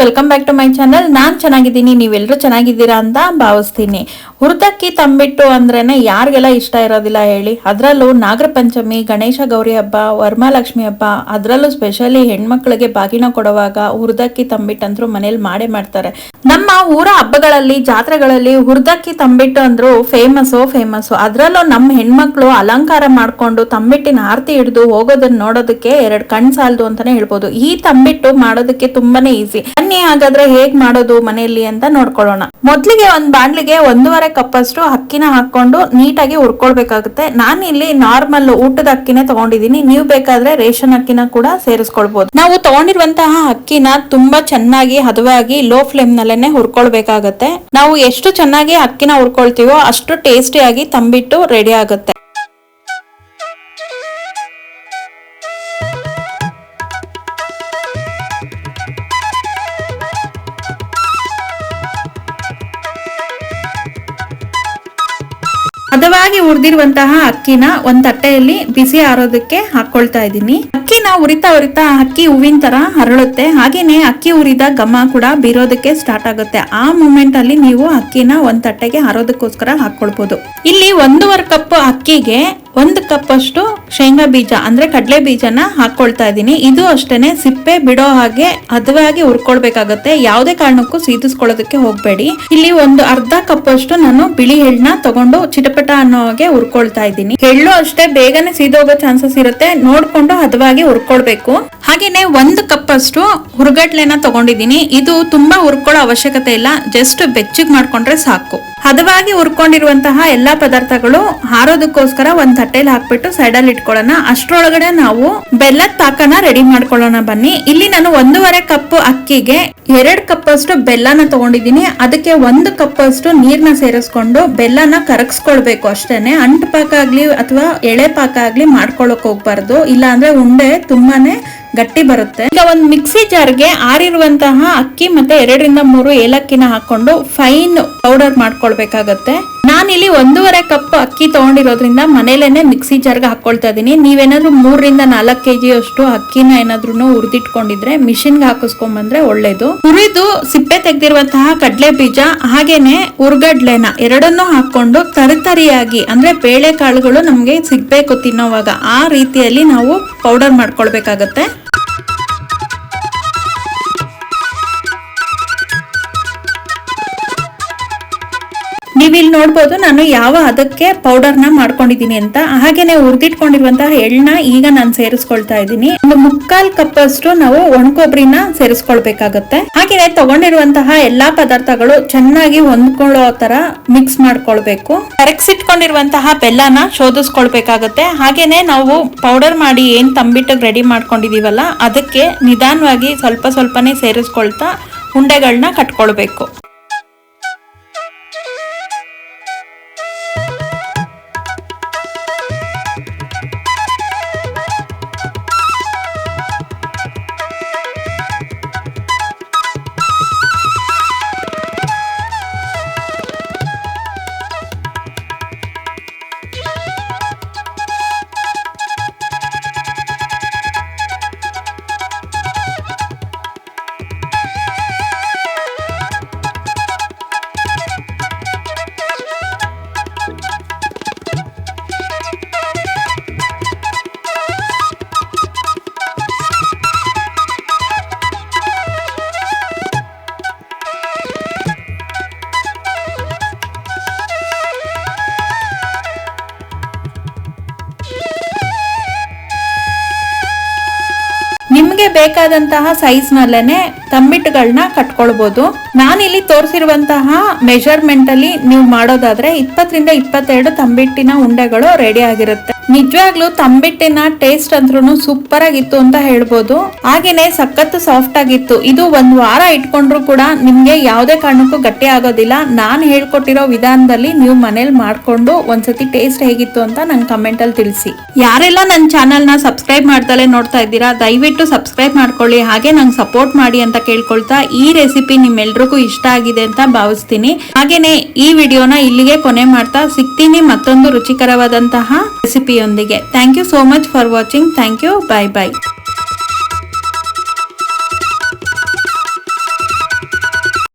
Welcome back to my channel ನಾನ್ ಚೆನ್ನಾಗಿದ್ದೀನಿ ನೀವೆಲ್ಲರೂ ಚೆನ್ನಾಗಿದ್ದೀರಾ ಅಂತ ಭಾವಿಸ್ತೀನಿ. ಹುರ್ದಕ್ಕಿ ತಂಬಿಟ್ಟು ಅಂದ್ರೇನೆ ಯಾರಿಗೆಲ್ಲ ಇಷ್ಟ ಇರೋದಿಲ್ಲ ಹೇಳಿ. ಅದರಲ್ಲೂ ನಾಗರ ಪಂಚಮಿ, ಗಣೇಶ ಗೌರಿ ಹಬ್ಬ ವರಮಹಾಲಕ್ಷ್ಮಿ ಹಬ್ಬ, ಅದರಲ್ಲೂ ಸ್ಪೆಷಲಿ ಹೆಣ್ಮಕ್ಳಿಗೆ ಬಾಗಿನ ಕೊಡುವಾಗ ಹುರಿದಕ್ಕಿ ತಂಬಿಟ್ಟಂದ್ರು ಮನೇಲಿ ಮಾಡೇ ಮಾಡ್ತಾರೆ. ನಮ್ಮ ಊರ ಹಬ್ಬಗಳಲ್ಲಿ, ಜಾತ್ರೆಗಳಲ್ಲಿ ಹುರ್ದಕ್ಕಿ ತಂಬಿಟ್ಟು ಅಂದ್ರು ಫೇಮಸ್ಸು ಫೇಮಸ್ಸು ಅದರಲ್ಲೂ ನಮ್ಮ ಹೆಣ್ಮಕ್ಳು ಅಲಂಕಾರ ಮಾಡ್ಕೊಂಡು ತಂಬಿಟ್ಟಿನ ಆರತಿ ಹಿಡಿದು ಹೋಗೋದನ್ನ ನೋಡೋದಕ್ಕೆ ಎರಡು ಕಣ್ ಸಾಲದು ಅಂತಾನೆ ಹೇಳ್ಬೋದು. ಈ ತಂಬಿಟ್ಟು ಮಾಡೋದಕ್ಕೆ ತುಂಬಾನೇ ಈಸಿ ಬನ್ನಿ ಹಾಗಾದ್ರೆ ಹೇಗ್ ಮಾಡೋದು ಮನೆಯಲ್ಲಿ ಅಂತ ನೋಡ್ಕೊಳ್ಳೋಣ. ಮೊದ್ಲಿಗೆ ಒಂದ್ ಬಾಣ್ಲಿಗೆ ಒಂದೂವರೆ ಕಪ್ ಅಷ್ಟು ಅಕ್ಕಿನ ಹಾಕೊಂಡು ನೀಟಾಗಿ ಹುರ್ಕೊಳ್ಬೇಕಾಗುತ್ತೆ. ನಾನು ಇಲ್ಲಿ ನಾರ್ಮಲ್ ಊಟದ ಅಕ್ಕಿನೇ ತಗೊಂಡಿದ್ದೀನಿ ನೀವು ಬೇಕಾದ್ರೆ ರೇಷನ್ ಅಕ್ಕಿನ ಕೂಡ ಸೇರಿಸ್ಕೊಳ್ಬಹುದು ನಾವು ತಗೊಂಡಿರುವಂತಹ ಅಕ್ಕಿನ ತುಂಬಾ ಚೆನ್ನಾಗಿ, ಹದವಾಗಿ ಲೋ ಫ್ಲೇಮ್ ನಲ್ಲೇನೆ ಹುರ್ಕೊಳ್ಬೇಕಾಗತ್ತೆ. ನಾವು ಎಷ್ಟು ಚೆನ್ನಾಗಿ ಅಕ್ಕಿನ ಹುರ್ಕೊಳ್ತೀವೋ ಅಷ್ಟು ಟೇಸ್ಟಿಯಾಗಿ ತಂಬಿಟ್ಟು ರೆಡಿ ಆಗುತ್ತೆ. ಹದವಾಗಿ ಹುರಿದಿರುವಂತಹ ಅಕ್ಕಿನ ಒಂದ್ ತಟ್ಟೆಯಲ್ಲಿ ಬಿಸಿ ಆರೋದಕ್ಕೆ ಹಾಕೊಳ್ತಾ ಇದ್ದೀನಿ. ಅಕ್ಕಿನ ಉರಿತಾ ಉರಿತಾ ಅಕ್ಕಿ ಹೂವಿನ ತರ ಹರಳುತ್ತೆ. ಹಾಗೇನೆ ಅಕ್ಕಿ ಉರಿದ ಘಮ ಕೂಡ ಬೀರೋದಕ್ಕೆ ಸ್ಟಾರ್ಟ್ ಆಗುತ್ತೆ. ಆ ಮೂಮೆಂಟ್ ಅಲ್ಲಿ ನೀವು ಅಕ್ಕಿನ ಒಂದ್ ತಟ್ಟೆಗೆ ಹಾರೋದಕ್ಕೋಸ್ಕರ ಹಾಕೊಳ್ಬಹುದು ಇಲ್ಲಿ ಒಂದೂವರೆ ಕಪ್ ಅಕ್ಕಿಗೆ ಒಂದು ಕಪ್ ಅಷ್ಟು ಶೇಂಗಾ ಬೀಜ, ಅಂದ್ರೆ ಕಡಲೆ ಬೀಜನ ಹಾಕೊಳ್ತಾ ಇದ್ದೀನಿ ಇದು ಅಷ್ಟೇನೆ ಸಿಪ್ಪೆ ಬಿಡೋ ಹಾಗೆ ಹದವಾಗಿ ಹುರ್ಕೊಳ್ಬೇಕಾಗತ್ತೆ. ಯಾವುದೇ ಕಾರಣಕ್ಕೂ ಸೀದಿಸ್ಕೊಳ್ಳೋದಕ್ಕೆ ಹೋಗ್ಬೇಡಿ. ಇಲ್ಲಿ ಒಂದು ಅರ್ಧ ಕಪ್ ಅಷ್ಟು ನಾನು ಬಿಳಿ ಎಳ್ಳನ್ನ ತಗೊಂಡು ಚಿಟಪಟ ಅನ್ನೋ ಹಾಗೆ ಹುರ್ಕೊಳ್ತಾ ಇದ್ದೀನಿ ಎಳ್ಳು ಅಷ್ಟೇ ಬೇಗನೆ ಸೀದೋಗೋ ಚಾನ್ಸಸ್ ಇರುತ್ತೆ. ನೋಡ್ಕೊಂಡು ಹದವಾಗಿ ಹುರ್ಕೊಳ್ಬೇಕು. ಹಾಗೇನೆ ಒಂದು ಕಪ್ ಅಷ್ಟು ಹುರ್ಗಡ್ಲೆನ ತಗೊಂಡಿದ್ದೀನಿ ಇದು ತುಂಬಾ ಹುರ್ಕೊಳ್ಳೋ ಅವಶ್ಯಕತೆ ಇಲ್ಲ. ಜಸ್ಟ್ ಬೆಚ್ಚಗ್ ಮಾಡ್ಕೊಂಡ್ರೆ ಸಾಕು. ಹದವಾಗಿ ಹುರ್ಕೊಂಡಿರುವಂತಹ ಎಲ್ಲಾ ಪದಾರ್ಥಗಳು ಹಾರೋದಕ್ಕೋಸ್ಕರ ಒಂದ್ ತಟ್ಟೆಲಿ ಹಾಕ್ಬಿಟ್ಟು ಸೈಡಲ್ಲಿ ಇಟ್ಕೊಳ್ಳೋಣ. ಅಷ್ಟರೊಳಗಡೆ ನಾವು ಬೆಲ್ಲದ ಪಾಕನ ರೆಡಿ ಮಾಡ್ಕೊಳ್ಳೋಣ ಬನ್ನಿ. ಇಲ್ಲಿ ನಾನು ಒಂದೂವರೆ ಕಪ್ ಅಕ್ಕಿಗೆ ಎರಡ್ ಕಪ್ ಅಷ್ಟು ಬೆಲ್ಲನ ತಗೊಂಡಿದ್ದೀನಿ. ಅದಕ್ಕೆ ಒಂದು ಕಪ್ ಅಷ್ಟು ನೀರ್ನ ಸೇರಿಸ್ಕೊಂಡು ಬೆಲ್ಲನ ಕರಗಿಸ್ಕೊಳ್ಬೇಕು ಅಷ್ಟೇನೆ. ಅಂಟು ಪಾಕ ಆಗ್ಲಿ ಅಥವಾ ಎಳೆ ಪಾಕ ಆಗ್ಲಿ ಮಾಡ್ಕೊಳಕ್ ಹೋಗ್ಬಾರ್ದು. ಇಲ್ಲ ಅಂದ್ರೆ ಉಂಡೆ ತುಂಬಾನೇ ಗಟ್ಟಿ ಬರುತ್ತೆ. ಈಗ ಒಂದು ಮಿಕ್ಸಿ ಜಾರ್ಗೆ ಆರಿರುವಂತಹ ಅಕ್ಕಿ ಮತ್ತೆ ಎರಡರಿಂದ ಮೂರು ಏಲಕ್ಕಿನ ಹಾಕೊಂಡು ಫೈನ್ ಪೌಡರ್ ಮಾಡ್ಕೊಳ್ಬೇಕಾಗತ್ತೆ. ನಾನಿಲ್ಲಿ ಒಂದೂವರೆ ಕಪ್ ಅಕ್ಕಿ ತಗೊಂಡಿರೋದ್ರಿಂದ ಮನೇಲೇನೆ ಮಿಕ್ಸಿ ಜಾರ್ಗೆ ಹಾಕೊಳ್ತಾ ಇದೀನಿ. ನೀವೇನಾದ್ರೂ ಮೂರರಿಂದ ನಾಲ್ಕು ಕೆ ಅಷ್ಟು ಅಕ್ಕಿನ ಏನಾದ್ರೂ ಹುರಿದಿಟ್ಕೊಂಡಿದ್ರೆ ಮಿಷಿನ್ಗೆ ಹಾಕಿಸ್ಕೊಂಡ್ ಬಂದ್ರೆ ಒಳ್ಳೇದು. ಹುರಿದು ಸಿಪ್ಪೆ ತೆಗೆದಿರುವಂತಹ ಕಡಲೆ ಬೀಜ ಹಾಗೇನೆ ಉರ್ಗಡ್ಲೆನ ಎರಡನ್ನೂ ಹಾಕೊಂಡು ತರಿತರಿಯಾಗಿ, ಅಂದ್ರೆ ಬೇಳೆಕಾಳುಗಳು ನಮ್ಗೆ ಸಿಗ್ಬೇಕು ತಿನ್ನೋವಾಗ, ಆ ರೀತಿಯಲ್ಲಿ ನಾವು ಪೌಡರ್ ಮಾಡ್ಕೊಳ್ಬೇಕಾಗತ್ತೆ. ನೀವಿಲ್ಲಿ ನೋಡ್ಬೋದು, ನಾನು ಯಾವ ಹದಕ್ಕೆ ಪೌಡರ್ನ ಮಾಡ್ಕೊಂಡಿದ್ದೀನಿ ಅಂತ, ಹಾಗೇನೆ ಹುರಿದಿಟ್ಕೊಂಡಿರುವಂತಹ ಎಳ್ಳನ್ನ ಈಗ ನಾನು ಸೇರಿಸ್ಕೊಳ್ತಾ ಇದ್ದೀನಿ. ಒಂದು ಮುಕ್ಕಾಲ್ ಕಪ್ ಅಷ್ಟು ನಾವು ಒಣಕೊಬ್ಬರಿನ ಸೇರಿಸ್ಕೊಳ್ಬೇಕಾಗತ್ತೆ. ಹಾಗೇನೆ ತಗೊಂಡಿರುವಂತಹ ಎಲ್ಲಾ ಪದಾರ್ಥಗಳು ಚೆನ್ನಾಗಿ ಹೊಂದ್ಕೊಳ್ಳೋ ತರ ಮಿಕ್ಸ್ ಮಾಡ್ಕೊಳ್ಬೇಕು. ಕರಗಿಸಿಟ್ಕೊಂಡಿರುವಂತಹ ಬೆಲ್ಲನ ಶೋಧಿಸ್ಕೊಳ್ಬೇಕಾಗತ್ತೆ. ಹಾಗೇನೆ ನಾವು ಪೌಡರ್ ಮಾಡಿ ಏನ್ ತಂಬಿಟ್ಟು ರೆಡಿ ಮಾಡ್ಕೊಂಡಿದೀವಲ್ಲ, ಅದಕ್ಕೆ ನಿಧಾನವಾಗಿ ಸ್ವಲ್ಪ ಸ್ವಲ್ಪನೇ ಸೇರಿಸ್ಕೊಳ್ತಾ ಉಂಡೆಗಳನ್ನ ಕಟ್ಕೊಳ್ಬೇಕು. ನಿಮ್ಗೆ ಬೇಕಾದಂತಹ ಸೈಜ್ ನಲ್ಲೇನೆ ತಂಬಿಟ್ಟುಗಳನ್ನ ಕಟ್ಕೊಳ್ಬಹುದು ನಾನಿಲ್ಲಿ ತೋರಿಸಿರುವಂತಹ ಮೆಜರ್ಮೆಂಟ್ ಅಲ್ಲಿ ನೀವು ಮಾಡೋದಾದ್ರೆ ಇಪ್ಪತ್ತರಿಂದ ಇಪ್ಪತ್ತೆರಡು ತಂಬಿಟ್ಟಿನ ಉಂಡೆಗಳು ರೆಡಿ ಆಗಿರುತ್ತೆ. ನಿಜವಾಗ್ಲೂ ತಂಬಿಟ್ಟಿನ ಟೇಸ್ಟ್ ಅಂದ್ರೂ ಸೂಪರ್ ಆಗಿತ್ತು ಅಂತ ಹೇಳ್ಬೋದು. ಹಾಗೇನೆ ಸಖತ್ ಸಾಫ್ಟ್ ಆಗಿತ್ತು. ಇದು ಒಂದ್ ವಾರ ಇಟ್ಕೊಂಡ್ರು ಕೂಡ ನಿಮ್ಗೆ ಯಾವುದೇ ಕಾರಣಕ್ಕೂ ಗಟ್ಟಿ ಆಗೋದಿಲ್ಲ. ನಾನ್ ಹೇಳ್ಕೊಟ್ಟಿರೋ ವಿಧಾನದಲ್ಲಿ ನೀವು ಮನೇಲಿ ಮಾಡ್ಕೊಂಡು ಒಂದ್ಸತಿ ಟೇಸ್ಟ್ ಹೇಗಿತ್ತು ಅಂತ ನನ್ ಕಮೆಂಟ್ ಅಲ್ಲಿ ತಿಳಿಸಿ. ಯಾರೆಲ್ಲ ನನ್ನ ಚಾನಲ್ನ ಸಬ್ಸ್ಕ್ರೈಬ್ ಮಾಡ್ದಲೆ ನೋಡ್ತಾ ಇದ್ದೀರಾ, ದಯವಿಟ್ಟು ಸಬ್ಸ್ಕ್ರೈಬ್ ಮಾಡ್ಕೊಳ್ಳಿ. ಹಾಗೆ ನಂಗೆ ಸಪೋರ್ಟ್ ಮಾಡಿ ಅಂತ ಕೇಳ್ಕೊಳ್ತಾ ಈ ರೆಸಿಪಿ ನಿಮ್ಮೆಲ್ರಿಗೂ ಇಷ್ಟ ಆಗಿದೆ ಅಂತ ಭಾವಿಸ್ತೀನಿ. ಹಾಗೇನೆ ಈ ವಿಡಿಯೋನ ಇಲ್ಲಿಗೆ ಕೊನೆ ಮಾಡ್ತಾ ಸಿಗ್ತೀನಿ ಮತ್ತೊಂದು ರುಚಿಕರವಾದಂತಹ ರೆಸಿಪಿಯೊಂದಿಗೆ thank you so much for watching thank you bye bye